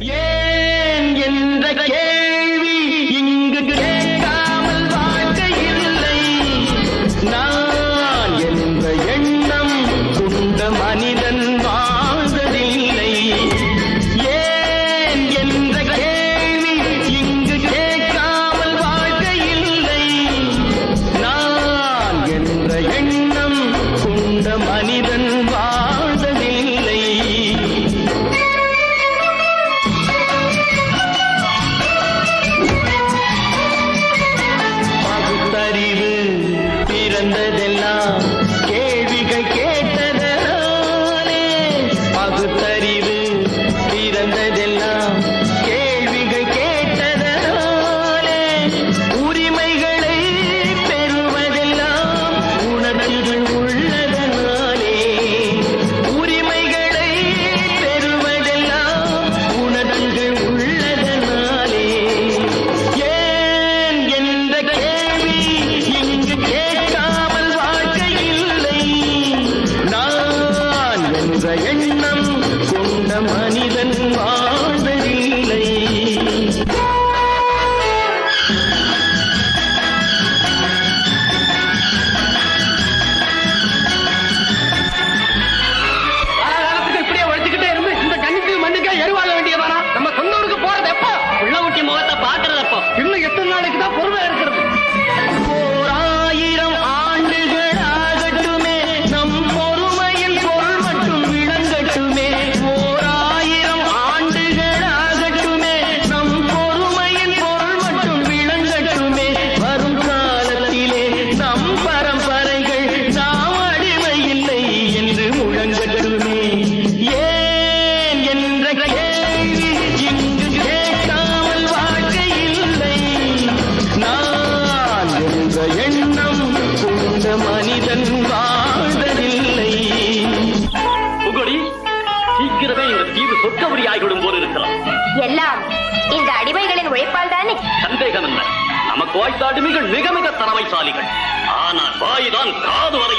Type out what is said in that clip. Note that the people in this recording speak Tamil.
ஏன் என்ற என்ற எண்ணம் கொண்ட மனிதன் வாழ்வதில்லை. அடிமையாகிவிடும் போல் இருக்கலாம். எல்லாம் இந்த அடிமைகளின் உழைப்பால் தானே? சந்தேகம் என்ன நமக்கு வாய்த்த அடிமைகள் மிக மிக தலைமைசாலிகள். ஆனால் வாய்தான் காது வரை